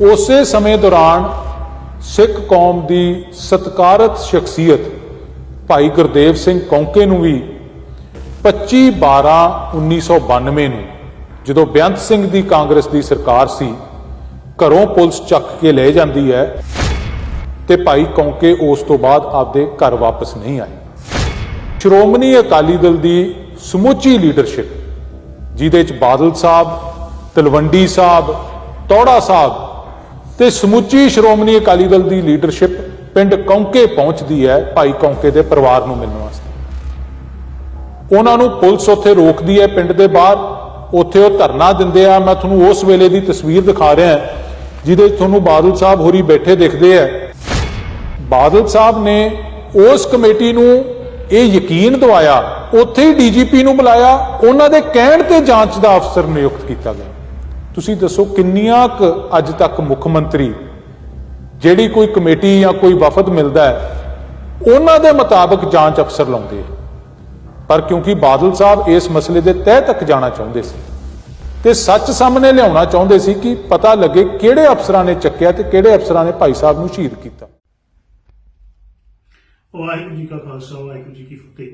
ਉਸੇ ਸਮੇਂ ਦੌਰਾਨ ਸਿੱਖ ਕੌਮ ਦੀ ਸਤਕਾਰਤ ਸ਼ਖਸੀਅਤ ਭਾਈ ਗੁਰਦੇਵ ਸਿੰਘ ਕੌਂਕੇ ਨੂੰ ਵੀ 25 12 1992 ਨੂੰ ਜਦੋਂ ਬੇਅੰਤ ਸਿੰਘ ਦੀ ਕਾਂਗਰਸ ਦੀ ਸਰਕਾਰ ਸੀ, ਘਰੋਂ ਪੁਲਿਸ ਚੱਕ ਕੇ ਲੈ ਜਾਂਦੀ ਹੈ ਤੇ ਭਾਈ ਕੌਂਕੇ ਉਸ ਤੋਂ ਬਾਅਦ ਆਪਦੇ ਘਰ ਵਾਪਸ ਨਹੀਂ ਆਏ। ਸ਼੍ਰੋਮਣੀ ਅਕਾਲੀ ਦਲ ਦੀ ਸਮੁੱਚੀ ਲੀਡਰਸ਼ਿਪ, ਜਿਹਦੇ ਚ ਬਾਦਲ ਸਾਹਿਬ, ਤਲਵੰਡੀ ਸਾਹਿਬ, ਤੌੜਾ ਸਾਹਿਬ ਤੇ ਸਮੁੱਚੀ ਸ਼੍ਰੋਮਣੀ ਅਕਾਲੀ ਦਲ ਦੀ ਲੀਡਰਸ਼ਿਪ ਪਿੰਡ ਕੌਂਕੇ ਪਹੁੰਚਦੀ ਹੈ ਭਾਈ ਕੌਂਕੇ ਦੇ ਪਰਿਵਾਰ ਨੂੰ ਮਿਲਣ ਵਾਸਤੇ। ਉਹਨਾਂ ਨੂੰ ਪੁਲਿਸ ਉੱਥੇ ਰੋਕਦੀ ਹੈ ਪਿੰਡ ਦੇ ਬਾਹਰ। ਉੱਥੇ ਉਹ ਧਰਨਾ ਦਿੰਦੇ ਆ। ਮੈਂ ਤੁਹਾਨੂੰ ਉਸ ਵੇਲੇ ਦੀ ਤਸਵੀਰ ਦਿਖਾ ਰਿਹਾ ਜਿਹਦੇ 'ਚ ਤੁਹਾਨੂੰ ਬਾਦਲ ਸਾਹਿਬ ਹੋਰੀ ਬੈਠੇ ਦਿਖਦੇ ਆ। ਬਾਦਲ ਸਾਹਿਬ ਨੇ ਉਸ ਕਮੇਟੀ ਨੂੰ ਇਹ ਯਕੀਨ ਦਵਾਇਆ, ਉੱਥੇ ਹੀ ਡੀਜੀਪੀ ਨੂੰ ਬੁਲਾਇਆ। ਉਹਨਾਂ ਦੇ ਕਹਿਣ ਤੇ ਜਾਂਚ ਦਾ ਅਫਸਰ ਨਿਯੁਕਤ ਕੀਤਾ ਗਿਆ। ਤੁਸੀਂ ਦੱਸੋ ਕਿੰਨੀਆਂ ਕੁ ਅੱਜ ਤੱਕ ਮੁੱਖ ਮੰਤਰੀ ਜਿਹੜੀ ਕੋਈ ਕਮੇਟੀ ਜਾਂ ਕੋਈ ਵਫਦ ਮਿਲਦਾ ਹੈ, ਉਹਨਾਂ ਦੇ ਮੁਤਾਬਕ ਜਾਂਚ ਅਫਸਰ ਲਾਉਂਦੇ ਆ। ਪਰ ਕਿਉਂਕਿ ਬਾਦਲ ਸਾਹਿਬ ਇਸ ਮਸਲੇ ਦੇ ਤਹਿ ਤੱਕ ਜਾਣਾ ਚਾਹੁੰਦੇ ਸੀ ਤੇ ਸੱਚ ਸਾਹਮਣੇ ਲਿਆਉਣਾ ਚਾਹੁੰਦੇ ਸੀ ਕਿ ਪਤਾ ਲੱਗੇ ਕਿਹੜੇ ਅਫਸਰਾਂ ਨੇ ਚੱਕਿਆ ਤੇ ਕਿਹੜੇ ਅਫਸਰਾਂ ਨੇ ਭਾਈ ਸਾਹਿਬ ਨੂੰ ਸ਼ਹੀਦ ਕੀਤਾ। ਵਾਹਿਗੁਰੂ ਜੀ ਕਾ ਖਾਲਸਾ, ਵਾਹਿਗੁਰੂ ਜੀ ਕੀ ਫਤਿਹ।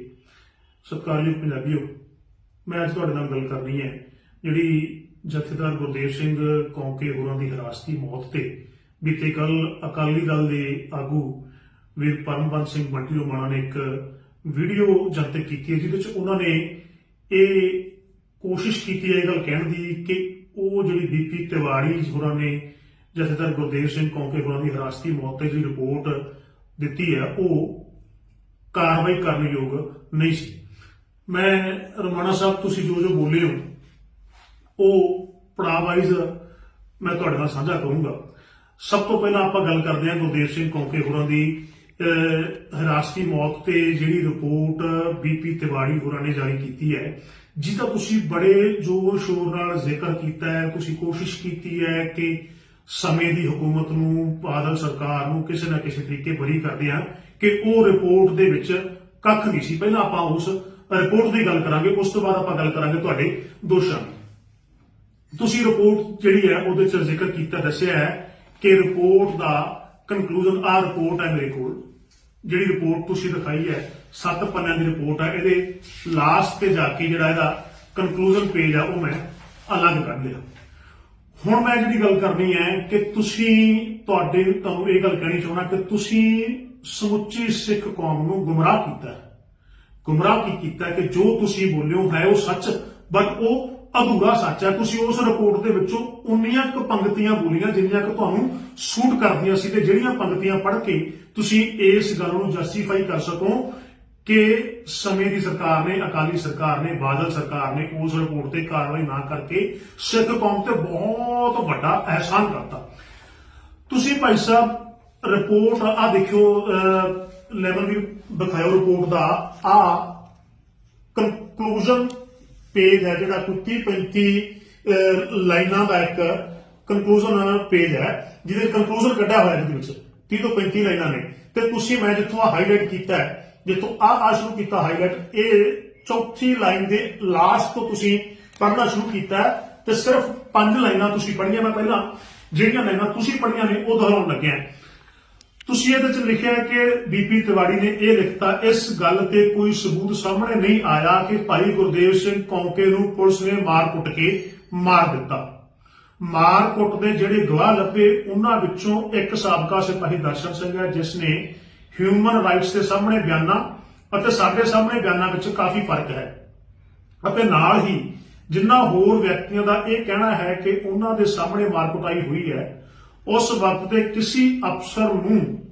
ਸਤਿਕਾਰਯੋਗ ਪੰਜਾਬੀਓ, ਮੈਂ ਅੱਜ ਤੁਹਾਡੇ ਨਾਲ ਗੱਲ ਕਰਨੀ ਹੈ, ਜਿਹੜੀ ਜਥੇਦਾਰ ਗੁਰਦੇਵ ਸਿੰਘ ਕੌਂਕੇ ਹੋਰਾਂ ਦੀ ਹਿਰਾਸਤੀ ਮੌਤ ਤੇ ਬੀਤੇ ਕੱਲ ਅਕਾਲੀ ਦਲ ਦੇ ਆਗੂ ਵੀਰ ਪਰਮਬੰਦ ਸਿੰਘ ਬੰਟੀ ਰੋਮਾਣਾ ਨੇ ਇੱਕ ਵੀਡੀਓ ਜਨਤਕ ਕੀਤੀ ਹੈ, ਜਿਹਦੇ ਵਿੱਚ ਉਹਨਾਂ ਨੇ ਇਹ ਕੋਸ਼ਿਸ਼ ਕੀਤੀ ਹੈ, ਇਹ ਗੱਲ ਕਹਿਣ ਦੀ ਕਿ ਉਹ ਜਿਹੜੀ ਬੀਪੀ ਤਿਵਾੜੀ ਹੋਰਾਂ ਨੇ ਜਥੇਦਾਰ ਗੁਰਦੇਵ ਸਿੰਘ ਕੌਂਕੇ ਹੋਰਾਂ ਦੀ ਹਿਰਾਸਤੀ ਮੌਤ ਤੇ ਜਿਹੜੀ ਰਿਪੋਰਟ ਦਿੱਤੀ ਹੈ, ਉਹ ਕਾਰਵਾਈ ਕਰਨ ਯੋਗ ਨਹੀਂ ਸੀ। ਮੈਂ ਰਮਾਣਾ ਸਾਹਿਬ, ਤੁਸੀਂ ਜੋ ਜੋ ਬੋਲੇ ਹੋ ਉਹ ਪੜਾਅ ਵਾਈਜ਼ ਮੈਂ ਤੁਹਾਡੇ ਨਾਲ ਸਾਂਝਾ ਕਰੂੰਗਾ। ਸਭ ਤੋਂ ਪਹਿਲਾਂ ਆਪਾਂ ਗੱਲ ਕਰਦੇ ਹਾਂ ਗੁਰਦੇਵ ਸਿੰਘ ਕੌਂਕੇ ਹੋਰਾਂ ਦੀ। ਅਹ, ਹਿਰਾਸਤੀ ਮੌਤ ਤੇ ਜਿਹੜੀ ਰਿਪੋਰਟ ਬੀਪੀ ਤਿਵਾੜੀ ਹੋਰਾਂ ਨੇ ਜਾਰੀ ਕੀਤੀ ਹੈ ਜਿਹਦਾ ਤੁਸੀਂ ਬੜੇ ਜ਼ੋਰ ਸ਼ੋਰ ਨਾਲ ਜ਼ਿਕਰ ਕੀਤਾ ਹੈ ਤੁਸੀਂ ਕੋਸ਼ਿਸ਼ ਕੀਤੀ ਹੈ ਕਿ ਸਮੇਂ ਦੀ ਹਕੂਮਤ ਨੂੰ ਬਾਦਲ ਸਰਕਾਰ ਨੂੰ ਕਿਸੇ ਨਾ ਕਿਸੇ ਤਰੀਕੇ ਬਰੀ ਕਰਦੇ ਆ ਕਿ ਉਹ ਰਿਪੋਰਟ ਦੇ ਵਿੱਚ ਕੱਖ ਨਹੀਂ ਸੀ। ਪਹਿਲਾਂ ਆਪਾਂ ਉਸ ਰਿਪੋਰਟ ਦੀ ਗੱਲ ਕਰਾਂਗੇ ਉਸ ਤੋਂ ਬਾਅਦ ਆਪਾਂ ਗੱਲ ਕਰਾਂਗੇ ਤੁਹਾਡੇ ਦੋਸ਼ਾਂ ਦੀ। ਤੁਸੀਂ ਰਿਪੋਰਟ ਜਿਹੜੀ ਹੈ ਉਹਦੇ ਚ ਜ਼ਿਕਰ ਕੀਤਾ, ਦੱਸਿਆ ਹੈ ਕਿ ਰਿਪੋਰਟ ਦਾ ਕਨਕਲੂਜਨ ਆ ਰਿਪੋਰਟ ਹੈ ਮੇਰੇ ਕੋਲ, ਜਿਹੜੀ ਰਿਪੋਰਟ ਤੁਸੀਂ ਦਿਖਾਈ ਹੈ, ਸੱਤ ਪੰਨਿਆਂ ਦੀ ਰਿਪੋਰਟ ਹੈ, ਇਹਦੇ ਲਾਸਟ ਤੇ ਜਾ ਕੇ ਜਿਹੜਾ ਇਹਦਾ ਕਨਕਲੂਜਨ ਪੇਜ ਆ, ਉਹ ਮੈਂ ਅਲੱਗ ਕਰ ਲਿਆ। ਹੁਣ ਮੈਂ ਜਿਹੜੀ ਗੱਲ ਕਰਨੀ ਹੈ ਕਿ ਤੁਸੀਂ, ਤੁਹਾਡੇ, ਤੁਹਾਨੂੰ ਇਹ ਗੱਲ ਕਹਿਣੀ ਚਾਹੁੰਦਾ ਕਿ ਤੁਸੀਂ ਸਮੁੱਚੀ ਸਿੱਖ ਕੌਮ ਨੂੰ ਗੁੰਮਰਾਹ ਕੀਤਾ ਗੁੰਮਰਾਹ ਕੀ ਕੀਤਾ ਕਿ ਜੋ ਤੁਸੀਂ ਬੋਲਿਓ ਹੈ ਉਹ ਸੱਚ ਬਟ ਉਹ ਅਧੂਰਾ ਸੱਚ ਹੈ ਤੁਸੀਂ ਉਸ ਰਿਪੋਰਟ ਦੇ ਵਿੱਚੋਂ ਉਨੀਆਂ ਕੁ ਪੰਕਤੀਆਂ ਬੋਲੀਆਂ ਜਿੰਨੀਆਂ ਕਿ ਤੁਹਾਨੂੰ ਸੂਟ ਕਰਦੀਆਂ ਸੀ ਤੇ ਜਿਹੜੀਆਂ ਪੰਕਤੀਆਂ ਪੜ੍ਹ ਕੇ ਤੁਸੀਂ ਇਸ ਗੱਲ ਨੂੰ ਜਸਟੀਫਾਈ ਕਰ ਸਕੋ ਕਿ ਸਮੇਂ ਦੀ ਸਰਕਾਰ ਨੇ, ਅਕਾਲੀ ਸਰਕਾਰ ਨੇ, ਬਾਦਲ ਸਰਕਾਰ ਨੇ ਉਸ ਰਿਪੋਰਟ ਤੇ ਕਾਰਵਾਈ ਨਾ ਕਰਕੇ ਸਿੱਖ ਕੌਮ ਤੇ ਬਹੁਤ ਵੱਡਾ ਅਹਿਸਾਨ ਕਰਤਾ। ਤੁਸੀਂ ਭਾਈ ਸਾਹਿਬ ਰਿਪੋਰਟ ਆ ਦੇਖਿਓ ਲੈਵਲ ਵੀ ਦਿਖਾਇਓ ਰਿਪੋਰਟ ਦਾ। ਆ ਕਨਕਲੂਜਨ ਪੇਜ ਹੈ, ਜਿਹੜਾ ਕੋਈ 30 35 ਲਾਈਨਾਂ ਦਾ ਇੱਕ ਕੰਕਲੂਜਨ ਪੇਜ ਹੈ, ਜਿਹਦੇ ਕੰਕਲੂਜਨ ਕੱਢਿਆ ਹੋਇਆ ਇਹਦੇ ਵਿੱਚ 30 ਤੋਂ 35 ਲਾਈਨਾਂ ਨੇ। ਤੇ ਤੁਸੀਂ, ਮੈਂ ਜਿੱਥੋਂ ਆ ਹਾਈਲਾਈਟ ਕੀਤਾ ਹੈ, ਜਿੱਥੋਂ ਆ ਆ ਸ਼ੁਰੂ ਕੀਤਾ ਹਾਈਲਾਈਟ ਇਹ ਚੌਥੀ ਲਾਈਨ ਦੇ ਲਾਸਟ ਤੋਂ ਤੁਸੀਂ ਪੜ੍ਹਨਾ ਸ਼ੁਰੂ ਕੀਤਾ ਤੇ ਸਿਰਫ ਪੰਜ ਲਾਈਨਾਂ ਤੁਸੀਂ ਪੜ੍ਹੀਆਂ ਮੈਂ ਪਹਿਲਾਂ, ਜਿਹੜੀਆਂ ਲਾਈਨਾਂ ਤੁਸੀਂ ਪੜ੍ਹੀਆਂ ਨੇ, ਉਹ ਦੁਹਰਾਉਣ ਲੱਗਿਆ ਤੁਸੀਂ ਇਹਦੇ ਵਿੱਚ ਲਿਖਿਆ ਕਿ ਬੀਪੀ ਤਿਵਾੜੀ ਨੇ ਇਹ ਲਿਖਤਾ, ਇਸ ਗੱਲ ਤੇ ਕੋਈ ਸਬੂਤ ਸਾਹਮਣੇ ਨਹੀਂ ਆਇਆ ਕਿ ਭਾਈ ਗੁਰਦੇਵ ਸਿੰਘ ਕੌਂਕੇ ਨੂੰ ਪੁਲਿਸ ਨੇ ਮਾਰ ਕੁੱਟ ਕੇ ਮਾਰ ਦਿੱਤਾ। ਮਾਰ ਕੁੱਟ ਦੇ ਜਿਹੜੇ ਗਵਾਹ ਲੱਭੇ, ਉਹਨਾਂ ਵਿੱਚੋਂ ਇੱਕ ਸਾਬਕਾ ਸਿਪਾਹੀ ਦਰਸ਼ਨ ਸਿੰਘ ਹੈ, ਜਿਸ ਨੇ ਹਿਊਮਨ ਰਾਈਟਸ ਦੇ ਸਾਹਮਣੇ ਬਿਆਨਾਂ ਅਤੇ ਸਾਡੇ ਸਾਹਮਣੇ ਬਿਆਨਾਂ ਵਿੱਚ ਕਾਫੀ ਫ਼ਰਕ ਹੈ। ਅਤੇ ਨਾਲ ਹੀ ਜਿਨ੍ਹਾਂ ਹੋਰ ਵਿਅਕਤੀਆਂ ਦਾ ਇਹ ਕਹਿਣਾ ਹੈ ਕਿ ਉਹਨਾਂ ਦੇ ਸਾਹਮਣੇ ਮਾਰ ਕੁਟਾਈ ਹੋਈ ਹੈ ਉਸ ਵਕਤ ਦੇ ਕਿਸੇ ਅਫਸਰ ਨੂੰ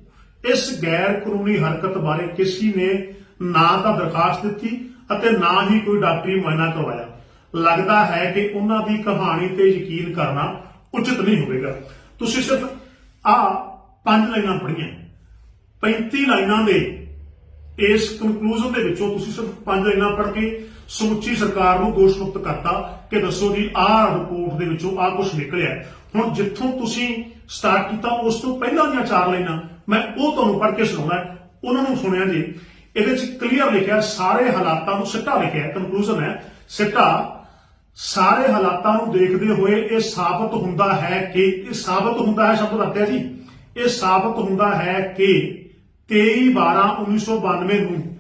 ਇਸ ਗੈਰ ਕਾਨੂੰਨੀ ਹਰਕਤ ਬਾਰੇ ਕਿਸੇ ਨੇ ਨਾ ਤਾਂ ਦਰਖਾਸਤ ਦਿੱਤੀ ਅਤੇ ਨਾ ਹੀ ਕੋਈ ਡਾਕਟਰੀ ਮੁਆਇਨਾ ਕਰਵਾਇਆ। ਲੱਗਦਾ ਹੈ ਕਿ ਉਹਨਾਂ ਦੀ ਕਹਾਣੀ ਤੇ ਯਕੀਨ ਕਰਨਾ ਉਚਿਤ ਨਹੀਂ ਹੋਵੇਗਾ। ਤੁਸੀਂ ਸਿਰਫ ਆ ਪੰਜ ਲਾਈਨਾਂ ਪੜ੍ਹੀਆਂ। 35 ਲਾਈਨਾਂ ਦੇ ਇਸ ਕਨਕਲੂਜਨ ਦੇ ਵਿੱਚੋਂ ਤੁਸੀਂ ਸਿਰਫ ਪੰਜ ਲਾਈਨਾਂ ਪੜ੍ਹ ਕੇ ਸਮੁੱਚੀ ਸਰਕਾਰ ਨੂੰ ਦੋਸ਼ ਮੁਕਤ ਕਰਤਾ ਕਿ ਦੱਸੋ ਜੀ, ਆਹ ਰਿਪੋਰਟ ਦੇ ਵਿੱਚੋਂ ਆਹ ਕੁਝ ਨਿਕਲਿਆ। ਹੁਣ ਜਿੱਥੋਂ ਤੁਸੀਂ ਸਟਾਰਟ ਕੀਤਾ, ਉਸ ਤੋਂ ਪਹਿਲਾਂ ਦੀਆਂ ਚਾਰ ਲਾਈਨਾਂ ਮੈਂ ਉਹ ਤੁਹਾਨੂੰ ਪੜ੍ਹ ਕੇ ਸੁਣਾਉਣਾ ਉਹਨਾਂ ਨੂੰ ਸੁਣਿਆ ਜੀ। ਇਹਦੇ ਵਿੱਚ ਕਲੀਅਰ ਲਿਖਿਆ, ਸਾਰੇ ਹਾਲਾਤਾਂ ਨੂੰ ਸਿੱਟਾ ਲਿਖਿਆ ਕਨਕਲੂਜਨ ਹੈ, ਸਿੱਟਾ, ਸਾਰੇ ਹਾਲਾਤਾਂ ਨੂੰ ਦੇਖਦੇ ਹੋਏ ਇਹ ਸਾਬਤ ਹੁੰਦਾ ਹੈ ਕਿ, ਇਹ ਸਾਬਤ ਹੁੰਦਾ ਹੈ ਸ਼ਬਦ ਲੱਗਿਆ ਜੀ। ਇਹ ਸਾਬਤ ਹੁੰਦਾ ਹੈ ਕਿ 23/12/1992 ਨੂੰ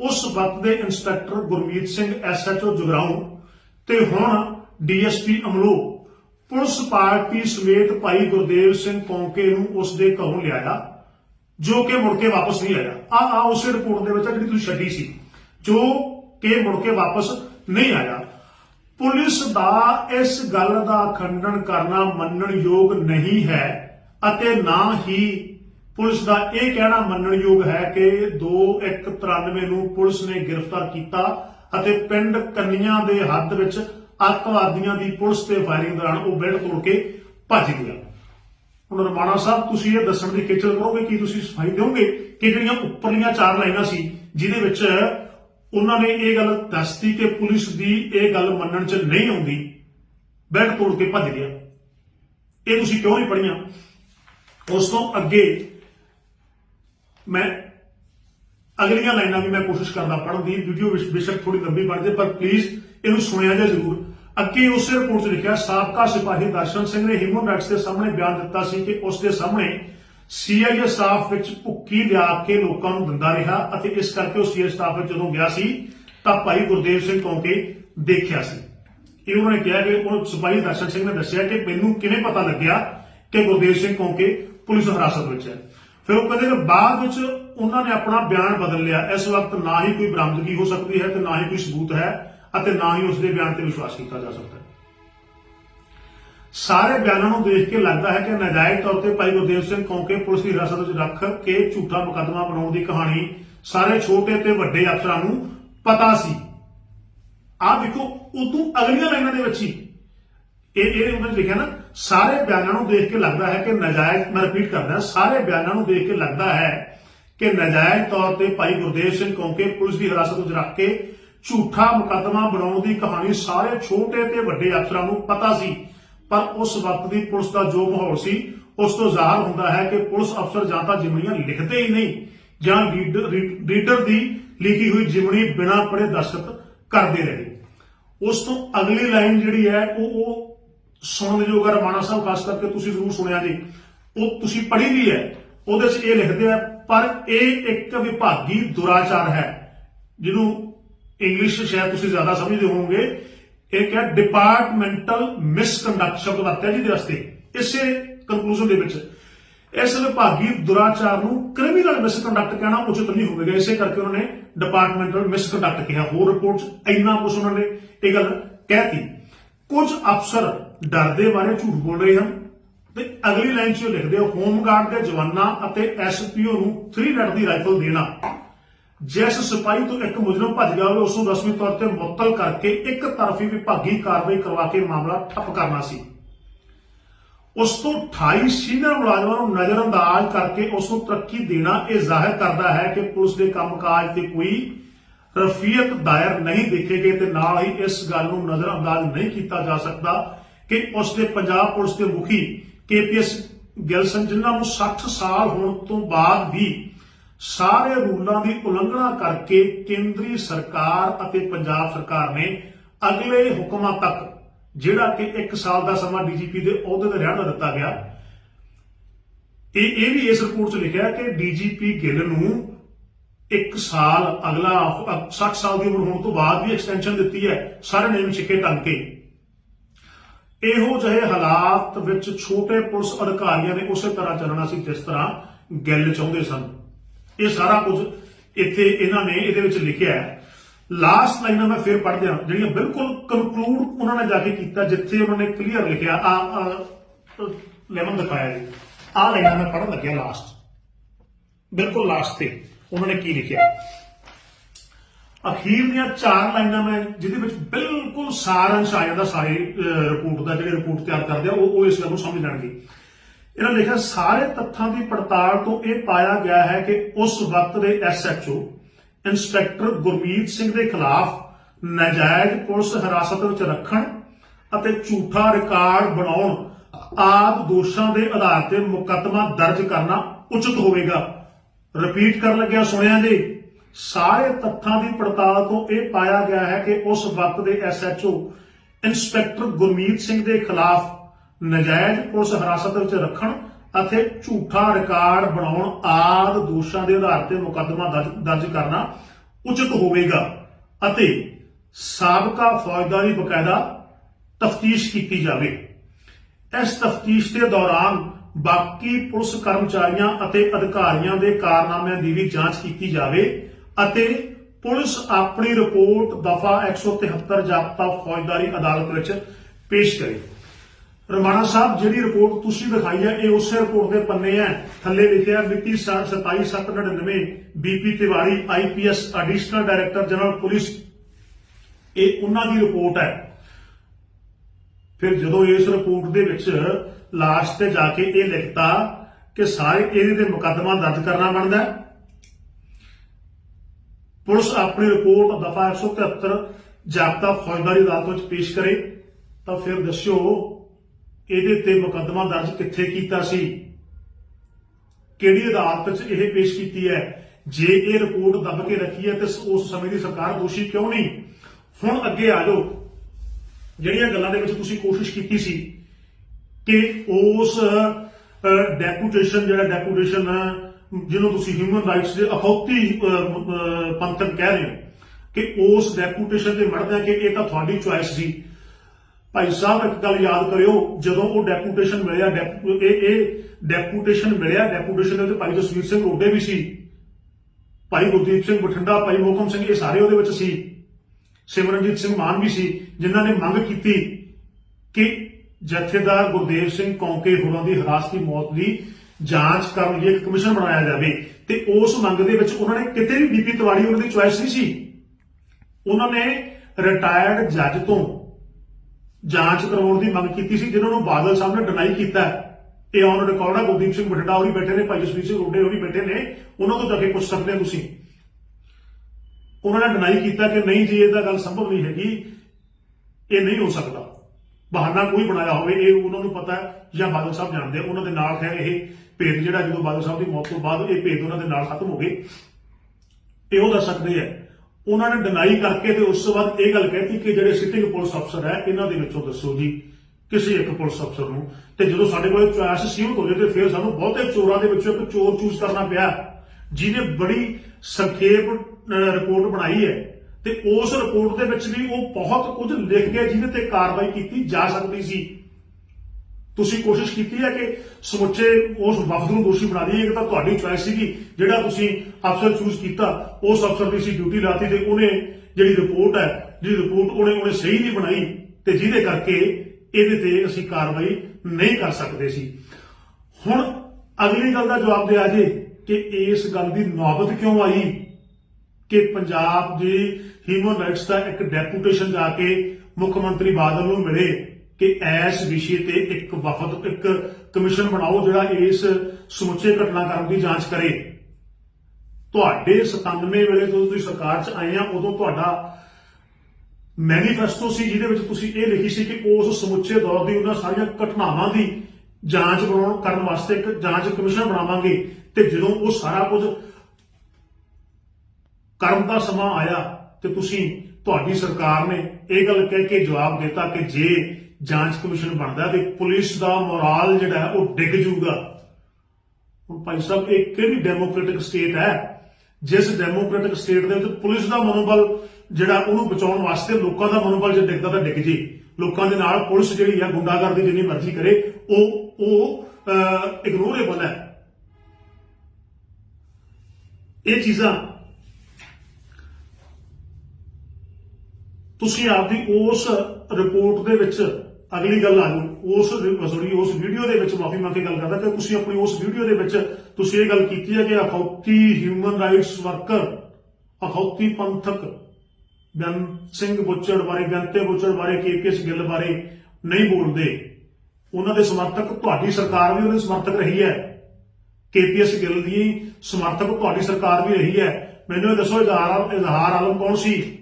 ਉਸ ਵਕਤ ਦੇ ਇੰਸਪੈਕਟਰ ਗੁਰਮੀਤ ਸਿੰਘ ਐਸਐਚਓ ਜਗਰਾਉਂ ਤੇ ਹੁਣ ਡੀਐਸਪੀ ਅਮਲੋ ਪੁਲਿਸ ਪਾਰਟੀ ਸਮੇਤ ਭਾਈ ਗੁਰਦੇਵ ਸਿੰਘ ਕੌਂਕੇ ਨੂੰ ਉਸ ਦੇ ਘਰੋਂ ਲਿਆਇਆ, ਜੋ ਕਿ ਮੁੜ ਕੇ ਵਾਪਸ ਨਹੀਂ ਆਇਆ। ਆ ਆ ਉਸੇ ਰਿਪੋਰਟ ਦੇ ਵਿੱਚ ਜਿਹੜੀ ਤੁਸੀਂ ਛੱਡੀ ਸੀ, ਜੋ ਕਿ ਮੁੜ ਕੇ ਵਾਪਸ ਨਹੀਂ ਆਇਆ। ਪੁਲਿਸ ਦਾ ਇਸ ਗੱਲ ਦਾ ਖੰਡਨ ਕਰਨਾ ਮੰਨਣਯੋਗ ਨਹੀਂ ਹੈ ਅਤੇ ਨਾ ਹੀ ਪੁਲਿਸ ਦਾ ਇਹ ਕਹਿਣਾ ਮੰਨਣਯੋਗ ਹੈ ਕਿ 2193 ਨੂੰ ਪੁਲਿਸ ਨੇ ਗ੍ਰਿਫਤਾਰ ਕੀਤਾ ਅਤੇ ਪਿੰਡ ਕੰਨੀਆਂ ਦੇ ਹੱਦ ਵਿੱਚ ਅੱਤਵਾਦੀਆਂ ਦੀ ਪੁਲਿਸ ਤੇ ਫਾਇਰਿੰਗ ਦੌਰਾਨ ਉਹ ਬੈਲਟ ਤੋੜ ਕੇ ਭੱਜ ਗਿਆ। ਹੁਣ ਰਮਾਣਾ ਸਾਹਿਬ, ਤੁਸੀਂ ਇਹ ਦੱਸਣ ਦੀ ਖੇਚਲ ਕਰੋਗੇ ਕਿ ਤੁਸੀਂ ਸਫ਼ਾਈ ਦਿਓਗੇ ਕਿ ਜਿਹੜੀਆਂ ਉੱਪਰਲੀਆਂ ਚਾਰ ਲਾਈਨਾਂ ਸੀ, ਜਿਹਦੇ ਵਿੱਚ ਉਹਨਾਂ ਨੇ ਇਹ ਗੱਲ ਦੱਸਤੀ ਕਿ ਪੁਲਿਸ ਦੀ ਇਹ ਗੱਲ ਮੰਨਣ 'ਚ ਨਹੀਂ ਆਉਂਦੀ ਬੈਲਟ ਤੋੜ ਕੇ ਭੱਜ ਗਿਆ। ਇਹ ਤੁਸੀਂ ਕਿਉਂ ਨਹੀਂ ਪੜੀਆਂ ਉਸ ਤੋਂ ਅੱਗੇ ਮੈਂ ਅਗਲੀਆਂ ਲਾਈਨਾਂ ਵੀ ਮੈਂ ਕੋਸ਼ਿਸ਼ ਕਰਦਾ ਪੜ੍ਹਨ ਦੀ ਵੀਡੀਓ ਵਿੱਚ ਬੇਸ਼ੱਕ ਥੋੜੀ ਲੰਬੀ ਬਣ ਜਾਏ ਪਰ ਪਲੀਜ਼ ਇਹਨੂੰ ਸੁਣਿਆ ਜਾ ਜ਼ਰੂਰ। ਅੱਗੇ ਉਸ ਰਿਪੋਰਟ 'ਚ ਲਿਖਿਆ, ਸਾਬਕਾ ਸਿਪਾਹੀ ਦਰਸ਼ਨ ਸਿੰਘ ਨੇ ਹਿਊਮਨ ਰਾਈਟਸ ਦੇ ਸਾਹਮਣੇ ਬਿਆਨ ਦਿੱਤਾ ਸੀ ਕਿ ਉਸ ਦੇ ਸਾਹਮਣੇ ਸੀਆਈਏ ਸਟਾਫ ਵਿੱਚ ਭੁੱਕੀ ਲਿਆ ਕੇ ਲੋਕਾਂ ਨੂੰ ਦਿੰਦਾ ਰਿਹਾ ਅਤੇ ਇਸ ਕਰਕੇ ਉਹ ਸੀਆਈਏ ਸਟਾਫ ਵਿੱਚ ਜਦੋਂ ਗਿਆ ਸੀ, ਤਾਂ ਭਾਈ ਗੁਰਦੇਵ ਸਿੰਘ ਕੌਂਕੇ ਦੇਖਿਆ ਸੀ। ਇਹ ਉਹਨਾਂ ਨੇ ਕਿਹਾ ਕਿ ਉਹ ਸਿਪਾਹੀ ਦਰਸ਼ਨ ਸਿੰਘ ਨੇ ਦੱਸਿਆ ਕਿ ਮੈਨੂੰ ਕਿਵੇਂ ਪਤਾ ਲੱਗਿਆ ਕਿ ਗੁਰਦੇਵ ਸਿੰਘ ਕੌਂਕੇ ਪੁਲਿਸ ਹਿਰਾਸਤ ਵਿੱਚ ਹੈ। ਫਿਰ ਉਹ ਕਹਿੰਦੇ ਕਿ ਬਾਅਦ ਵਿੱਚ ਉਹਨਾਂ ਨੇ ਆਪਣਾ ਬਿਆਨ ਬਦਲ ਲਿਆ। ਇਸ ਵਕਤ ਨਾ ਹੀ ਕੋਈ ਬਰਾਮਦਗੀ ਹੋ ਸਕਦੀ ਹੈ ਤੇ ਨਾ ਹੀ ਕੋਈ ਸਬੂਤ ਹੈ। ਅਤੇ ਨਾ ਹੀ ਉਸ ਦੇ ਬਿਆਨ ਤੇ ਵਿਸ਼ਵਾਸ ਕੀਤਾ ਜਾ ਸਕਦਾ ਹੈ। ਸਾਰੇ ਬਿਆਨਾਂ ਨੂੰ ਦੇਖ ਕੇ ਲੱਗਦਾ ਹੈ ਕਿ ਨਾਜਾਇਜ਼ ਤੌਰ ਤੇ ਭਾਈ ਗੁਰਦੇਵ ਸਿੰਘ ਕੌਂਕੇ ਪੁਲਿਸ ਦੀ ਹਿਰਾਸਤ ਵਿੱਚ ਰੱਖ ਕੇ ਝੂਠਾ ਮੁਕੱਦਮਾ ਬਣਾਉਣ ਦੀ ਕਹਾਣੀ ਸਾਰੇ ਛੋਟੇ ਤੇ ਵੱਡੇ ਅਫਸਰਾਂ ਨੂੰ ਪਤਾ ਸੀ। ਆਹ ਦੇਖੋ, ਉਦੋਂ ਅਗਲੀਆਂ ਲਾਈਨਾਂ ਦੇ ਵਿੱਚ ਹੀ ਇਹ ਇਹ ਉਹਨਾਂ ਨੇ ਲਿਖਿਆ ਨਾ, ਸਾਰੇ ਬਿਆਨਾਂ ਨੂੰ ਦੇਖ ਕੇ ਲੱਗਦਾ ਹੈ ਕਿ ਨਾਜਾਇਜ਼, ਮੈਂ ਰਿਪੀਟ ਕਰਦਾ, ਸਾਰੇ ਬਿਆਨਾਂ ਨੂੰ ਦੇਖ ਕੇ ਲੱਗਦਾ ਹੈ ਕਿ ਨਾਜਾਇਜ਼ ਤੌਰ ਤੇ ਭਾਈ ਗੁਰਦੇਵ ਸਿੰਘ ਕੌਂਕੇ ਪੁਲਿਸ ਦੀ ਹਿਰਾਸਤ ਵਿੱਚ ਰੱਖ ਕੇ ਝੂਠਾ ਮੁਕੱਦਮਾ ਬਣਾਉਣ ਦੀ ਕਹਾਣੀ ਸਾਰੇ ਛੋਟੇ ਤੇ ਵੱਡੇ ਅਫਸਰਾਂ ਨੂੰ ਪਤਾ ਸੀ। ਪਰ ਉਸ ਵਕਤ ਦੀ ਪੁਲਿਸ ਦਾ ਜੋ ਮਾਹੌਲ ਸੀ, ਉਸ ਤੋਂ ਜ਼ਾਹਰ ਹੁੰਦਾ ਹੈ ਕਿ ਪੁਲਿਸ ਅਫਸਰ ਜਾਂ ਤਾਂ ਜਿਮਣੀਆਂ ਲਿਖਦੇ ਹੀ ਨਹੀਂ, ਜਾਂ ਰੀਡਰ ਦੀ ਲਿਖੀ ਹੋਈ ਜਿਮਣੀ ਬਿਨਾਂ ਪੜ੍ਹੇ ਦਸਤਖਤ ਕਰਦੇ ਰਹੇ। ਉਸ ਤੋਂ ਅਗਲੀ ਲਾਈਨ ਜਿਹੜੀ ਹੈ, ਉਹ ਉਹ ਸੁਣਨਯੋਗ ਹੈ ਰਮਾਣਾ ਸਾਹਿਬ, ਖਾਸ ਕਰਕੇ ਤੁਸੀਂ ਜ਼ਰੂਰ ਸੁਣਿਆ ਜੀ। ਉਹ ਤੁਸੀਂ ਪੜ੍ਹੀ ਵੀ ਹੈ, ਉਹਦੇ 'ਚ ਇਹ ਲਿਖਦੇ ਆ ਪਰ ਇਹ ਇੱਕ ਵਿਭਾਗੀ ਦੁਰਾਚਾਰ ਹੈ, ਜਿਹਨੂੰ ਇੰਗਲਿਸ਼ ਸ਼ਾਇਦ ਤੁਸੀਂ ਜ਼ਿਆਦਾ ਸਮਝਦੇ ਹੋਵੋਗੇ। ਇਹ ਕਿਹਾ ਡਿਪਾਰਟਮੈਂਟਲ ਮਿਸਕੰਡਕਟ ਸ਼ਬਦ ਵਰਤਿਆ ਜੀ ਦੇ ਵਾਸਤੇ। ਇਸੇ ਕਨਕਲੂਜਨ ਦੇ ਵਿੱਚ। ਇਸ ਵਿਭਾਗੀ ਦੁਰਾਚਾਰ ਨੂੰ ਕ੍ਰਿਮੀਨਲ ਮਿਸਕੰਡਕਟ ਕਹਿਣਾ ਉਚਿਤ ਨਹੀਂ ਹੋਵੇਗਾ। ਇਸੇ ਕਰਕੇ ਉਹਨਾਂ ਨੇ ਡਿਪਾਰਟਮੈਂਟਲ ਮਿਸਕੰਡਕਟ ਕਿਹਾ। ਹੋਰ ਰਿਪੋਰਟ 'ਚ ਇੰਨਾ ਕੁਝ ਉਹਨਾਂ ਨੇ ਇਹ ਗੱਲ ਕਹਿਤੀ। ਕੁਝ ਅਫਸਰ ਡਰ ਦੇ ਬਾਰੇ ਝੂਠ ਬੋਲ ਰਹੇ ਹਨ। ਤੇ ਅਗਲੀ ਲਾਈਨ 'ਚ ਲਿਖਦੇ ਹੋਮਗਾਰਡ ਦੇ ਜਵਾਨਾਂ ਅਤੇ ਐਸਪੀਓ ਨੂੰ 3 ਨਟ ਦੀ ਰਾਈਫਲ ਦੇਣਾ। ਜਿਸ ਸਿਪਾਹੀ ਤੋਂ ਇੱਕ ਮੁਜਰਮ ਭੱਜ ਗਿਆ ਹੋਵੇ ਉਸ ਨੂੰ ਰਸਮੀ ਤੌਰ ਤੇ ਮੁਅੱਤਲ ਕਰਕੇ ਇੱਕ ਤਰਫੀ ਵਿਭਾਗੀ ਕਾਰਵਾਈ ਕਰਵਾ ਕੇ ਮਾਮਲਾ ਠੱਪ ਕਰਨਾ ਸੀ। ਉਸ ਤੋਂ 28 ਸੀਨੀਅਰ ਮੁਲਾਜ਼ਮਾਂ ਨੂੰ ਨਜ਼ਰਅੰਦਾਜ਼ ਕਰਕੇ ਉਸ ਨੂੰ ਤਰੱਕੀ ਦੇਣਾ ਇਹ ਜ਼ਾਹਿਰ ਕਰਦਾ ਹੈ ਕਿ ਪੁਲਿਸ ਦੇ ਕੰਮਕਾਜ ਤੇ ਕੋਈ ਰਫੀਅਤ ਦਾਇਰ ਨਹੀਂ ਦੇਖੇ ਗਏ ਤੇ ਨਾਲ ਹੀ ਇਸ ਗੱਲ ਨੂੰ ਨਜ਼ਰਅੰਦਾਜ਼ ਨਹੀਂ ਕੀਤਾ ਜਾ ਸਕਦਾ ਕਿ ਉਸ ਦੇ ਪੰਜਾਬ ਪੁਲਿਸ ਦੇ ਮੁਖੀ ਕੇਪੀਐਸ ਗਿਲਸਨ ਜਿਨ੍ਹਾਂ ਨੂੰ 60 ਸਾਲ ਹੋਣ ਤੋਂ ਬਾਅਦ ਵੀ ਸਾਰੇ ਰੂਲਾਂ ਦੀ ਉਲੰਘਣਾ ਕਰਕੇ ਕੇਂਦਰੀ ਸਰਕਾਰ ਅਤੇ ਪੰਜਾਬ ਸਰਕਾਰ ਨੇ ਅਗਲੇ ਹੁਕਮਾਂ ਤੱਕ, ਜਿਹੜਾ ਕਿ 1 ਸਾਲ ਦਾ ਸਮਾਂ ਡੀਜੀਪੀ ਦੇ ਅਹੁਦੇ ਤੇ ਰਹਿਣ ਦਾ ਦਿੱਤਾ ਗਿਆ, ਇਹ ਇਹ ਵੀ ਇਸ ਰਿਪੋਰਟ 'ਚ ਲਿਖਿਆ ਕਿ ਡੀਜੀਪੀ ਗਿੱਲ ਨੂੰ 1 ਸਾਲ, ਅਗਲਾ 60 ਸਾਲ ਦੀ ਉਮਰ ਹੋਣ ਤੋਂ ਬਾਅਦ ਵੀ ਐਕਸਟੈਂਸ਼ਨ ਦਿੱਤੀ ਹੈ, ਸਾਰੇ ਨੇਮ ਛਿੱਕੇ ਟੰਗ ਕੇ। ਇਹੋ ਜਿਹੇ ਹਾਲਾਤ ਵਿੱਚ ਛੋਟੇ ਪੁਲਿਸ ਅਧਿਕਾਰੀਆਂ ਨੇ ਉਸੇ ਤਰ੍ਹਾਂ ਚੱਲਣਾ ਸੀ ਜਿਸ ਤਰ੍ਹਾਂ ਗਿੱਲ ਚਾਹੁੰਦੇ ਸਨ। ਇਹ ਸਾਰਾ ਕੁਝ ਇੱਥੇ ਇਹਨਾਂ ਨੇ ਇਹਦੇ ਵਿੱਚ ਲਿਖਿਆ ਹੈ। ਲਾਸਟ ਲਾਈਨਾਂ ਮੈਂ ਫਿਰ ਪੜ੍ਹ ਦਿਆਂ ਜਿਹੜੀਆਂ ਬਿਲਕੁਲ ਕੰਕਲੂਡ ਉਹਨਾਂ ਨੇ ਜਾ ਕੇ ਕੀਤਾ, ਜਿੱਥੇ ਉਹਨਾਂ ਨੇ ਕਲੀਅਰ ਲਿਖਿਆ, ਆ ਲੈਮਨ ਦਿਖਾਇਆ ਜੀ। ਆ ਲਾਈਨਾਂ ਮੈਂ ਪੜ੍ਹਨ ਲੱਗਿਆ ਲਾਸਟ ਬਿਲਕੁਲ ਲਾਸਟ ਤੇ ਉਹਨਾਂ ਨੇ ਕੀ ਲਿਖਿਆ? ਅਖੀਰ ਦੀਆਂ ਚਾਰ ਲਾਈਨਾਂ ਮੈਂ ਜਿਹਦੇ ਵਿੱਚ ਬਿਲਕੁਲ ਸਾਰਾਂਸ਼ ਆ ਜਾਂਦਾ, ਸਾਰੇ ਰਿਪੋਰਟ ਦਾ ਜਿਹੜੇ ਰਿਪੋਰਟ ਤਿਆਰ ਕਰਦੇ ਆ ਉਹ ਇਸ ਗੱਲ ਨੂੰ ਸਮਝ ਲੈਣਗੇ। ਇਹਨਾਂ ਲਿਖਿਆ, ਸਾਰੇ ਤੱਥਾਂ ਦੀ ਪੜਤਾਲ ਤੋਂ ਇਹ ਪਾਇਆ ਗਿਆ ਹੈ ਕਿ ਉਸ ਵਕਤ ਦੇ ਐਸਐਚਓ ਇੰਸਪੈਕਟਰ ਗੁਰਮੀਤ ਸਿੰਘ ਦੇ ਖਿਲਾਫ ਨਾਜਾਇਜ਼ ਪੁਲਿਸ ਹਿਰਾਸਤ ਵਿੱਚ ਰੱਖਣ ਅਤੇ ਝੂਠਾ ਰਿਕਾਰਡ ਬਣਾਉਣ ਆਦਿ ਦੋਸ਼ਾਂ ਦੇ ਆਧਾਰ ਤੇ ਮੁਕੱਦਮਾ ਦਰਜ ਕਰਨਾ ਉਚਿਤ ਹੋਵੇਗਾ। ਰਿਪੀਟ ਕਰਨ ਲੱਗਿਆ ਸੁਣਿਆ ਜੀ, ਸਾਰੇ ਤੱਥਾਂ ਦੀ ਪੜਤਾਲ ਤੋਂ ਇਹ ਪਾਇਆ ਗਿਆ ਹੈ ਕਿ ਉਸ ਵਕਤ ਦੇ ਐਸਐਚਓ ਇੰਸਪੈਕਟਰ ਗੁਰਮੀਤ ਸਿੰਘ ਦੇ ਖਿਲਾਫ ਨਜਾਇਜ਼ ਪੁਲਿਸ ਹਿਰਾਸਤ ਵਿੱਚ ਰੱਖਣ ਅਤੇ ਝੂਠਾ ਰਿਕਾਰਡ ਬਣਾਉਣ ਆਦਿ ਦੋਸ਼ਾਂ ਦੇ ਆਧਾਰ ਤੇ ਮੁਕੱਦਮਾ ਦਰਜ ਕਰਨਾ ਉਚਿਤ ਹੋਵੇਗਾ ਅਤੇ ਸਾਬਕਾ ਫੌਜਦਾਰੀ ਬਕਾਇਦਾ ਤਫਤੀਸ਼ ਕੀਤੀ ਜਾਵੇ। ਇਸ ਤਫਤੀਸ਼ ਦੇ ਦੌਰਾਨ ਬਾਕੀ ਪੁਲਿਸ ਕਰਮਚਾਰੀਆਂ ਅਤੇ ਅਧਿਕਾਰੀਆਂ ਦੇ ਕਾਰਨਾਮਿਆਂ ਦੀ ਵੀ ਜਾਂਚ ਕੀਤੀ ਜਾਵੇ ਅਤੇ ਪੁਲਿਸ ਆਪਣੀ ਰਿਪੋਰਟ ਦਫਾ 173 ਜਾਬਤਾ ਫੌਜਦਾਰੀ ਅਦਾਲਤ ਵਿੱਚ ਪੇਸ਼ ਕਰੇ। ਰਮਾਣਾ ਸਾਹਿਬ, ਜਿਹੜੀ ਰਿਪੋਰਟ ਤੁਸੀਂ ਦਿਖਾਈ ਹੈ, ਇਹ ਉਸੇ ਰਿਪੋਰਟ ਦੇ ਪੰਨੇ ਹੈ। ਥੱਲੇ ਲਿਖਿਆ ਮਿਤੀ 27799 BP Tiwari IPS additional director general police ਇਹ ਉਹਨਾਂ ਦੀ ਰਿਪੋਰਟ ਹੈ। ਫਿਰ ਜਦੋਂ ਇਸ ਰਿਪੋਰਟ ਦੇ ਵਿੱਚ ਲਾਸਟ ਤੇ ਜਾ ਕੇ ਇਹ ਲਿਖਤਾ ਕਿ ਸਾਰੇ ਇਹਦੇ ਤੇ ਮੁਕੱਦਮਾ ਦਰਜ ਕਰਨਾ ਬਣਦਾ ਹੈ। ਪੁਲਿਸ ਆਪਣੀ ਰਿਪੋਰਟ ਦਫਾ 173 ਜਾਬਤਾ ਫੌਜਦਾਰੀ ਅਦਾਲਤ ਵਿੱਚ ਪੇਸ਼ ਕਰੇ, ਤਾਂ ਫਿਰ ਦੱਸਿਓ ਇਹਦੇ ਤੇ ਮੁਕੱਦਮਾ ਦਰਜ ਕਿੱਥੇ ਕੀਤਾ ਸੀ? ਕਿਹੜੀ ਅਦਾਲਤ ਚ ਇਹ ਪੇਸ਼ ਕੀਤੀ ਹੈ? ਜੇ ਇਹ ਰਿਪੋਰਟ ਦੱਬ ਕੇ ਰੱਖੀ ਹੈ ਤੇ ਉਸ ਸਮੇਂ ਦੀ ਸਰਕਾਰ ਦੋਸ਼ੀ ਕਿਉਂ ਨਹੀਂ? ਹੁਣ ਅੱਗੇ ਆ ਜਾਓ। ਜਿਹੜੀਆਂ ਗੱਲਾਂ ਦੇ ਵਿੱਚ ਤੁਸੀਂ ਕੋਸ਼ਿਸ਼ ਕੀਤੀ ਸੀ ਕਿ ਉਸ ਡੈਪੂਟੇਸ਼ਨ ਜਿਹੜਾ ਡੈਪੂਟੇਸ਼ਨ ਜਿਹਨੂੰ ਤੁਸੀਂ ਹਿਊਮਨ ਰਾਈਟਸ ਦੇ ਅਖੌਤੀ ਪੰਥਕ ਕਹਿ ਰਹੇ ਹੋ, ਕਿ ਉਸ ਡੈਪੂਟੇਸ਼ਨ ਤੇ ਮੜਦਾ ਕਿ ਇਹ ਤਾਂ ਤੁਹਾਡੀ ਚੁਆਇਸ ਸੀ। ਭਾਈ ਸਾਹਿਬ, ਇੱਕ ਗੱਲ ਯਾਦ ਕਰਿਓ, ਜਦੋਂ ਉਹ ਡੈਪੂਟੇਸ਼ਨ ਮਿਲਿਆ, ਡੈਪੂ- ਇਹ ਇਹ ਡੈਪੂਟੇਸ਼ਨ ਮਿਲਿਆ ਡੈਪੂਟੇਸ਼ਨ ਦੇ ਵਿੱਚ ਭਾਈ ਜਸਵੀਰ ਸਿੰਘ ਰੋਡੇ ਵੀ ਸੀ, ਭਾਈ ਗੁਰਦੀਪ ਸਿੰਘ ਬਠਿੰਡਾ, ਭਾਈ ਮੋਹਕਮ ਸਿੰਘ, ਇਹ ਸਾਰੇ ਉਹਦੇ ਵਿੱਚ ਸੀ, ਸਿਮਰਨਜੀਤ ਸਿੰਘ ਮਾਨ ਵੀ ਸੀ, ਜਿਨ੍ਹਾਂ ਨੇ ਮੰਗ ਕੀਤੀ ਕਿ ਜਥੇਦਾਰ ਗੁਰਦੇਵ ਸਿੰਘ ਕੌਂਕੇ ਹੋਰਾਂ ਦੀ ਹਰਾਸਤੀ ਮੌਤ ਦੀ ਜਾਂਚ ਕਰਨ ਲਈ ਇੱਕ ਕਮਿਸ਼ਨ ਬਣਾਇਆ ਜਾਵੇ। ਤੇ ਉਸ ਮੰਗ ਦੇ ਵਿੱਚ ਉਹਨਾਂ ਨੇ ਕਿਤੇ ਵੀ ਬੀਪੀ ਤਿਵਾੜੀ ਉਹਨਾਂ ਦੀ ਚੁਆਇਸ ਨਹੀਂ ਸੀ। ਉਹਨਾਂ ਨੇ ਰਿਟਾਇਰਡ ਜੱਜ ਤੋਂ ਜਾਂਚ ਕਰਵਾਉਣ ਦੀ ਮੰਗ ਕੀਤੀ ਸੀ, ਜਿਨ੍ਹਾਂ ਨੂੰ ਬਾਦਲ ਸਾਹਿਬ ਨੇ ਡਿਨਾਈ ਕੀਤਾ ਹੈ। ਇਹ ਔਨ ਰਿਕਾਰਡ ਹੈ ਗੁਰਦੀਪ ਸਿੰਘ ਬਠਿੰਡਾ ਹੋਰੀ ਬੈਠੇ ਨੇ, ਭਾਈ ਜਸਵੀਰ ਸਿੰਘ ਰੋਡੇ ਹੋਰੀ ਬੈਠੇ ਨੇ, ਉਹਨਾਂ ਤੋਂ ਜਾ ਕੇ ਪੁੱਛ ਸਕਦੇ ਹੋ ਤੁਸੀਂ। ਉਹਨਾਂ ਨੇ ਡਿਨਾਈ ਕੀਤਾ ਕਿ ਨਹੀਂ ਜੀ, ਇਹ ਤਾਂ ਗੱਲ ਸੰਭਵ ਨਹੀਂ ਹੈਗੀ, ਇਹ ਨਹੀਂ ਹੋ ਸਕਦਾ। ਬਹਾਨਾ ਕੋਈ ਬਣਾਇਆ ਹੋਵੇ, ਇਹ ਉਹਨਾਂ ਨੂੰ ਪਤਾ ਜਾਂ ਬਾਦਲ ਸਾਹਿਬ ਜਾਣਦੇ ਉਹਨਾਂ ਦੇ ਨਾਲ ਖੈਰ ਇਹ ਭੇਦ ਜਿਹੜਾ ਜਦੋਂ ਬਾਦਲ ਸਾਹਿਬ ਦੀ ਮੌਤ ਤੋਂ ਬਾਅਦ ਇਹ ਭੇਦ ਉਹਨਾਂ ਦੇ ਨਾਲ ਖਤਮ ਹੋ ਗਏ। ਇਹ ਉਹ ਦੱਸ ਸਕਦੇ ਆ ਉਹਨਾਂ ਨੇ ਡਿਨਾਈ ਕਰਕੇ ਤੇ ਉਸ ਤੋਂ ਬਾਅਦ ਇਹ ਗੱਲ ਕਹਿਤੀ ਕਿ ਜਿਹੜੇ ਸਿਟਿੰਗ ਪੁਲਿਸ ਅਫਸਰ ਹੈ, ਇਹਨਾਂ ਦੇ ਵਿੱਚੋਂ ਦੱਸੋ ਜੀ, ਕਿਸੇ ਇੱਕ ਪੁਲਿਸ ਅਫਸਰ ਨੂੰ। ਤੇ ਜਦੋਂ ਸਾਡੇ ਕੋਲ ਚੁਆਇਸ ਸੀਮਤ ਹੋ ਜੇ ਤੇ ਫਿਰ ਸਾਨੂੰ ਬਹੁਤੇ ਚੋਰਾਂ ਦੇ ਵਿੱਚੋਂ ਇੱਕ ਚੋਰ ਚੂਜ਼ ਕਰਨਾ ਪਿਆ। ਜਿਹਨੇ ਬੜੀ ਸੰਖੇਪ ਰਿਪੋਰਟ ਬਣਾਈ ਹੈ ਤੇ ਉਸ ਰਿਪੋਰਟ ਦੇ ਵਿੱਚ ਵੀ ਉਹ ਬਹੁਤ ਕੁਝ ਲਿਖ ਕੇ ਜਿਹਦੇ ਤੇ ਕਾਰਵਾਈ ਕੀਤੀ ਜਾ ਸਕਦੀ ਸੀ। ਤੁਸੀਂ ਕੋਸ਼ਿਸ਼ ਕੀਤੀ ਹੈ ਕਿ ਸਮੁੱਚੇ ਉਸ ਵਫਦ ਨੂੰ ਦੋਸ਼ੀ ਬਣਾ ਦਈਏ, ਇੱਕ ਤਾਂ ਤੁਹਾਡੀ ਚੁਆਇਸ ਸੀਗੀ, ਜਿਹੜਾ ਤੁਸੀਂ ਅਫਸਰ ਚੂਜ਼ ਕੀਤਾ, ਉਸ ਅਫਸਰ ਦੀ ਸੀ ਡਿਊਟੀ ਲਾਤੀ ਤੇ ਉਹਨੇ ਜਿਹੜੀ ਰਿਪੋਰਟ ਹੈ, ਜਿਹੜੀ ਰਿਪੋਰਟ ਉਹਨੇ ਉਹਨੇ ਸਹੀ ਨਹੀਂ ਬਣਾਈ ਤੇ ਜਿਹਦੇ ਕਰਕੇ ਇਹਦੇ ਤੇ ਅਸੀਂ ਕਾਰਵਾਈ ਨਹੀਂ ਕਰ ਸਕਦੇ ਸੀ। ਹੁਣ ਅਗਲੀ ਗੱਲ ਦਾ ਜਵਾਬ ਦੇ ਆ ਜੇ ਕਿ ਇਸ ਗੱਲ ਦੀ ਨੌਬਤ ਕਿਉਂ ਆਈ ਕਿ ਪੰਜਾਬ ਦੀ ਹਿਊਮਨ ਰਾਈਟਸ ਦਾ ਇੱਕ ਡੈਪੂਟੇਸ਼ਨ ਜਾ ਕੇ ਮੁੱਖ ਮੰਤਰੀ ਬਾਦਲ ਨੂੰ ਮਿਲੇ। ਕਿ ਇਸ ਵਿਸ਼ੇ ਤੇ ਇੱਕ ਵਫਦ, ਇੱਕ ਕਮਿਸ਼ਨ ਬਣਾਓ ਜਿਹੜਾ ਇਸ ਸਮੁੱਚੇ ਘਟਨਾਕ੍ਰਮ ਦੀ ਜਾਂਚ ਕਰੇ। ਤੁਹਾਡੇ 97 ਵੇਲੇ ਜਦੋਂ ਤੁਸੀਂ ਸਰਕਾਰ 'ਚ ਆਏ ਆ, ਉਦੋਂ ਤੁਹਾਡਾ ਮੈਨੀਫੈਸਟੋ ਸੀ, ਜਿਹਦੇ ਵਿੱਚ ਤੁਸੀਂ ਇਹ ਲਿਖੀ ਸੀ ਕਿ ਉਸ ਸਮੁੱਚੇ ਦੌਰ ਦੀ ਉਹਨਾਂ ਸਾਰੀਆਂ ਘਟਨਾਵਾਂ ਦੀ ਜਾਂਚ ਬਣਾਉਣ ਕਰਨ ਵਾਸਤੇ ਇੱਕ ਜਾਂਚ ਕਮਿਸ਼ਨ ਬਣਾਵਾਂਗੇ। ਤੇ ਜਦੋਂ ਉਹ ਸਾਰਾ ਕੁਝ ਕਰਨ ਦਾ ਸਮਾਂ ਆਇਆ ਤੇ ਤੁਸੀਂ, ਤੁਹਾਡੀ ਸਰਕਾਰ ਨੇ ਇਹ ਗੱਲ ਕਹਿ ਕੇ ਜਵਾਬ ਦਿੱਤਾ ਕਿ ਜੇ ਜਾਂਚ ਕਮਿਸ਼ਨ ਬਣਦਾ ਤੇ ਪੁਲਿਸ ਦਾ ਮੋਰਲ ਜਿਹੜਾ ਉਹ ਡਿੱਗ ਜੂਗਾ। ਹੁਣ ਭਾਈ ਸਾਹਿਬ, ਇਹ ਕਿਹੜੀ ਡੈਮੋਕ੍ਰੈਟਿਕ ਸਟੇਟ ਹੈ, ਜਿਸ ਡੈਮੋਕ੍ਰੈਟਿਕ ਸਟੇਟ ਦੇ ਵਿੱਚ ਪੁਲਿਸ ਦਾ ਮਨੋਬਲ ਜਿਹੜਾ ਉਹਨੂੰ ਬਚਾਉਣ ਵਾਸਤੇ ਲੋਕਾਂ ਦਾ ਮਨੋਬਲ ਜੇ ਡਿੱਗਦਾ ਤਾਂ ਡਿੱਗ ਜੇ। ਲੋਕਾਂ ਦੇ ਨਾਲ ਪੁਲਿਸ ਜਿਹੜੀ ਹੈ ਗੁੰਡਾਗਰਦੀ ਜਿੰਨੀ ਮਰਜ਼ੀ ਕਰੇ, ਉਹ ਉਹ ਇਗਨੋਰੇਬਲ ਹੈ। ਇਹ ਚੀਜ਼ਾਂ ਤੁਸੀਂ ਆਪਦੀ ਉਸ ਰਿਪੋਰਟ ਦੇ ਵਿੱਚ ਅਗਲੀ ਗੱਲ ਆ ਜਾਓ ਉਸ ਸੌਰੀ ਉਸ ਵੀਡੀਓ ਦੇ ਵਿੱਚ ਮਾਫੀ ਮੰਗ ਕੇ ਗੱਲ ਕਰਦਾ ਕਿ ਤੁਸੀਂ ਆਪਣੀ ਉਸ ਵੀਡੀਓ ਦੇ ਵਿੱਚ ਤੁਸੀਂ ਇਹ ਗੱਲ ਕੀਤੀ ਹੈ ਕਿ ਅਖੌਤੀ ਹਿਊਮਨ ਰਾਈਟਸ ਵਰਕਰ ਅਖੌਤੀ ਪੰਥਕ ਬੇਅੰਤ ਸਿੰਘ ਬੁੱਚੜ ਬਾਰੇ, ਬੇਅੰਤੇ ਬੁੱਚੜ ਬਾਰੇ ਕੇਪੀਐਸ ਗਿੱਲ ਬਾਰੇ ਨਹੀਂ ਬੋਲਦੇ। ਉਹਨਾਂ ਦੇ ਸਮਰਥਕ ਤੁਹਾਡੀ ਸਰਕਾਰ ਵੀ ਉਹਦੇ ਸਮਰਥਕ ਰਹੀ ਹੈ। ਕੇਪੀਐਸ ਗਿੱਲ ਦੀ ਸਮਰਥਕ ਤੁਹਾਡੀ ਸਰਕਾਰ ਵੀ ਰਹੀ ਹੈ। ਮੈਨੂੰ ਇਹ ਦੱਸੋ, ਇਜ਼ਹਾਰ ਇਜ਼ਹਾਰ ਆਲਮ ਕੌਣ ਸੀ?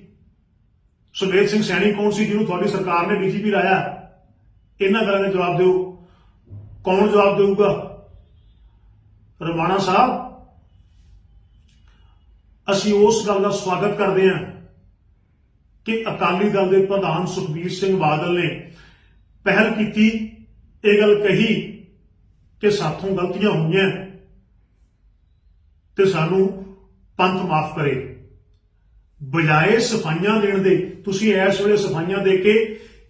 ਸੁਮੇਧ ਸਿੰਘ ਸੈਣੀ ਕੌਣ ਸੀ ਜਿਹਨੂੰ ਤੁਹਾਡੀ ਸਰਕਾਰ ਨੇ ਡੀਜੀਪੀ ਲਾਇਆ? ਇਹਨਾਂ ਗੱਲਾਂ ਦਾ ਜਵਾਬ ਦਿਓ। ਕੌਣ ਜਵਾਬ ਦੇਊਗਾ? ਰਮਾਣਾ ਸਾਹਿਬ, ਅਸੀਂ ਉਸ ਗੱਲ ਦਾ ਸਵਾਗਤ ਕਰਦੇ ਹਾਂ ਕਿ ਅਕਾਲੀ ਦਲ ਦੇ ਪ੍ਰਧਾਨ ਸੁਖਬੀਰ ਸਿੰਘ ਬਾਦਲ ਨੇ ਪਹਿਲ ਕੀਤੀ, ਇਹ ਗੱਲ ਕਹੀ ਕਿ ਸਾਥੋਂ ਗਲਤੀਆਂ ਹੋਈਆਂ ਤੇ ਸਾਨੂੰ ਪੰਥ ਮਾਫ ਕਰੇ। ਬਜਾਏ ਸਫਾਈਆਂ ਦੇਣ ਦੇ, ਤੁਸੀਂ ਇਸ ਵੇਲੇ ਸਫਾਈਆਂ ਦੇ ਕੇ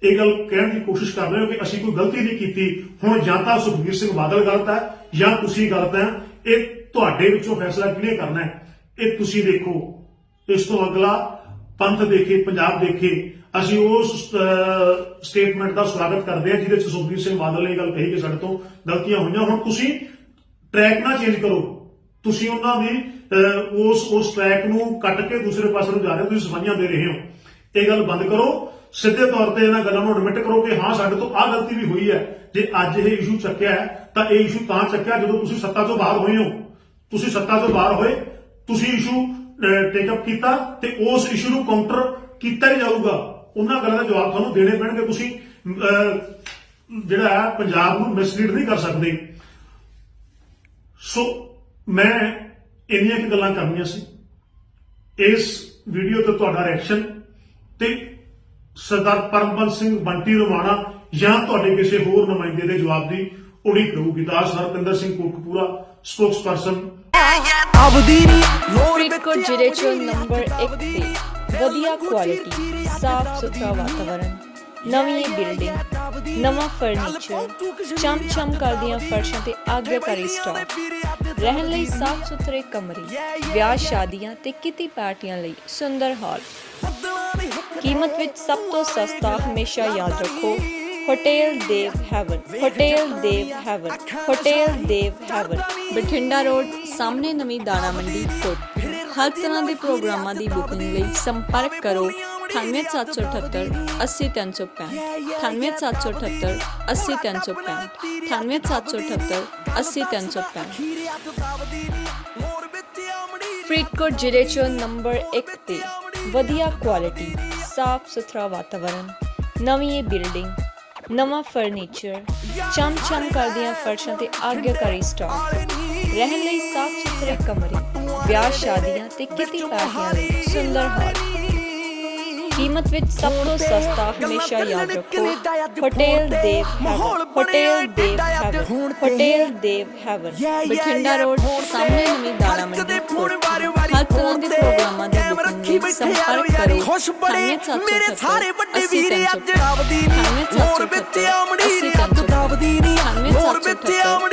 ਇਹ ਗੱਲ ਕਹਿਣ ਦੀ ਕੋਸ਼ਿਸ਼ ਕਰ ਰਹੇ ਹੋ ਕਿ ਅਸੀਂ ਕੋਈ ਗਲਤੀ ਨਹੀਂ ਕੀਤੀ। ਹੁਣ ਜਾਂ ਤਾਂ ਸੁਖਬੀਰ ਸਿੰਘ ਬਾਦਲ ਗਲਤ ਹੈ ਜਾਂ ਤੁਸੀਂ ਗਲਤ ਹੈ। ਇਹ ਤੁਹਾਡੇ ਵਿੱਚੋਂ ਫੈਸਲਾ ਕਿਹਨੇ ਕਰਨਾ ਹੈ? ਇਹ ਤੁਸੀਂ ਦੇਖੋ। ਇਸ ਤੋਂ ਅਗਲਾ ਪੰਥ ਦੇਖੇ ਪੰਜਾਬ ਦੇਖੇ। ਅਸੀਂ ਉਸ ਸਟੇਟਮੈਂਟ ਦਾ ਸਵਾਗਤ ਕਰਦੇ ਹਾਂ ਜਿਹਦੇ ਵਿੱਚ ਸੁਖਬੀਰ ਸਿੰਘ ਬਾਦਲ ਨੇ ਇਹ ਗੱਲ ਕਹੀ ਕਿ ਸਾਡੇ ਤੋਂ ਗਲਤੀਆਂ ਹੋਈਆਂ। ਹੁਣ ਤੁਸੀਂ ਟਰੈਕ ਨਾ ਚੇਂਜ ਕਰੋ। ਤੁਸੀਂ ਉਹਨਾਂ ਦੀ ਅਹ, ਉਸ ਉਸ ਟਰੈਕ ਨੂੰ ਕੱਟ ਕੇ ਦੂਸਰੇ ਪਾਸੇ ਨੂੰ ਜਾ ਰਹੇ ਹੋ ਤੁਸੀਂ ਸਫਾਈਆਂ ਦੇ ਰਹੇ ਹੋ। ਇਹ ਗੱਲ ਬੰਦ ਕਰੋ। ਸਿੱਧੇ ਤੌਰ ਤੇ ਇਹਨਾਂ ਗੱਲਾਂ ਨੂੰ ਐਡਮਿਟ ਕਰੋ ਕਿ ਹਾਂ, ਸਾਡੇ ਤੋਂ ਆਹ ਗਲਤੀ ਵੀ ਹੋਈ ਹੈ। ਜੇ ਅੱਜ ਇਹ ਇਸ਼ੂ ਚੱਕਿਆ ਹੈ, ਤਾਂ ਇਹ ਇਸ਼ੂ ਤਾਂ ਚੱਕਿਆ ਜਦੋਂ ਤੁਸੀਂ ਸੱਤਾ ਤੋਂ ਬਾਹਰ ਹੋਏ ਹੋ। ਤੁਸੀਂ ਸੱਤਾ ਤੋਂ ਬਾਹਰ ਹੋਏ, ਤੁਸੀਂ ਇਸ਼ੂ ਟੇਕ ਅਪ ਕੀਤਾ ਤੇ ਉਸ ਇਸ਼ੂ ਨੂੰ ਕਾਊਂਟਰ ਕੀਤਾ ਹੀ ਜਾਊਗਾ। ਉਹਨਾਂ ਗੱਲਾਂ ਦਾ ਜਵਾਬ ਤੁਹਾਨੂੰ ਦੇਣੇ ਪੈਣਗੇ। ਤੁਸੀਂ ਜਿਹੜਾ ਹੈ, ਪੰਜਾਬ ਨੂੰ ਮਿਸਲੀਡ ਨਹੀਂ ਕਰ ਸਕਦੇ। ਸੋ ਮੈਂ ਇੰਨੀਆਂ ਕਿ ਗੱਲਾਂ ਕਰਨੀਆਂ ਸੀ। ਇਸ ਵੀਡੀਓ ਤੇ ਤੁਹਾਡਾ ਰਿਐਕਸ਼ਨ ਤੇ ਸਰਦਾਰ ਪਰਮਬੰਸ ਸਿੰਘ ਬੰਟੀ ਰਵਾਣਾ ਜਾਂ ਤੁਹਾਡੇ ਕਿਸੇ ਹੋਰ ਨੁਮਾਇੰਦੇ ਦੇ ਜਵਾਬ ਦੀ ਉਡੀਕ ਰਹੂਗੀ ਤਾਂ ਸਰਪਿੰਦਰ ਸਿੰਘ ਕੋਟਕਪੂਰਾ ਸਪੋਕਸਪਰਸਨ ਆਪਦੀ ਨੀ ਲੋੜ ਫਰੀਦਕੋਟ ਜ਼ਿਲ੍ਹੇ 'ਚ ਨੰਬਰ 1 ਤੇ ਵਧੀਆ ਕੁਆਲਿਟੀ ਸਾਫ਼ ਸੁਥਰਾ ਵਾਤਾਵਰਣ ਨਵੀਂ ਬਿਲਡਿੰਗ ਨਵਾਂ ਫਰਨੀਚਰ ਚਮ ਚਮ ਕਰਦੀਆਂ ਫਰਸ਼ਾਂ ਤੇ ਆਗਿਆਕਾਰੀ ਸਟਾਕ ਰਹਿਣ ਲਈ ਸਾਫ਼ ਸੁਥਰੇ ਕਮਰੇ ਵਿਆਹ ਸ਼ਾਦੀਆਂ ਤੇ ਕਿਤੇ ਪਾਰਟੀਆਂ ਲਈ ਸੁੰਦਰ ਹਾਲ। ਕੀਮਤ ਵਿੱਚ ਸਭ ਤੋਂ ਸਸਤਾ ਹਮੇਸ਼ਾ ਯਾਦ ਰੱਖੋ, hotel Dev heaven, hotel Dev heaven, hotel Dev heaven. Bathinda road, ਸਾਹਮਣੇ ਨਵੀਂ ਦਾਣਾ ਮੰਡੀ ਫੁੱਟ ਹਰ ਤਰ੍ਹਾਂ ਦੇ ਪ੍ਰੋਗਰਾਮਾਂ ਦੀ ਬੁਕਿੰਗ ਲਈ ਸੰਪਰਕ ਕਰੋ 98778 80365 98778 80365 98778 80365 ਫਰੀਦਕੋਟ ਜ਼ਿਲ੍ਹੇ 'ਚ ਨੰਬਰ 1 ਤੇ ਵਧੀਆ ਕੁਆਲਿਟੀ ਸਾਫ਼ ਸੁਥਰਾ ਵਾਤਾਵਰਣ ਨਵੀਂ ਬਿਲਡਿੰਗ ਨਵਾਂ ਫਰਨੀਚਰ ਚਮ ਚਮ ਕਰਦੀਆਂ ਫਰਸ਼ਾਂ ਤੇ ਆਗਿਆਕਾਰੀ ਸਟਾਕ ਰਹਿਣ ਲਈ ਸਾਫ਼ ਸੁਥਰੇ ਕਮਰੇ ਵਿਆਹ ਸ਼ਾਦੀਆਂ ਤੇ ਕਿਤੇ ਪਾਰਟੀਆਂ ਲਈ ਸੁੰਦਰ ਹਾਲ। ਕੀਮਤ ਵਿੱਚ ਸਭ ਤੋਂ ਸਸਤਾ ਹਮੇਸ਼ਾ ਯਾਦ ਰੱਖੋ hotel heaven hotel heaven hotel Dev heaven Bathinda road ਸਾਹਮਣੇ ਨਵੀਂ ਦਾਣਾ ਮੰਡੀ ਫੋਨ ਵਾਰ ਵਾਰੀ ਹਰ ਤਰ੍ਹਾਂ ਦੇ ਰੱਖੀ ਬੈਠੇ ਯਾਰੋ। ਯਾਰੀ ਖੁਸ਼ ਬੜੇ ਮੇਰੇ ਸਾਰੇ ਵੱਡੇ ਵੀਰ ਅੱਜ ਆਵਦੀ ਨਹੀਂ ਹੋਰ ਵਿੱਚ ਆਮੜੀ ਨਹੀਂ ਅੱਜ ਆਵਦੀ ਨਹੀਂ ਹੋਰ ਵਿੱਚ ਆਮੜੀ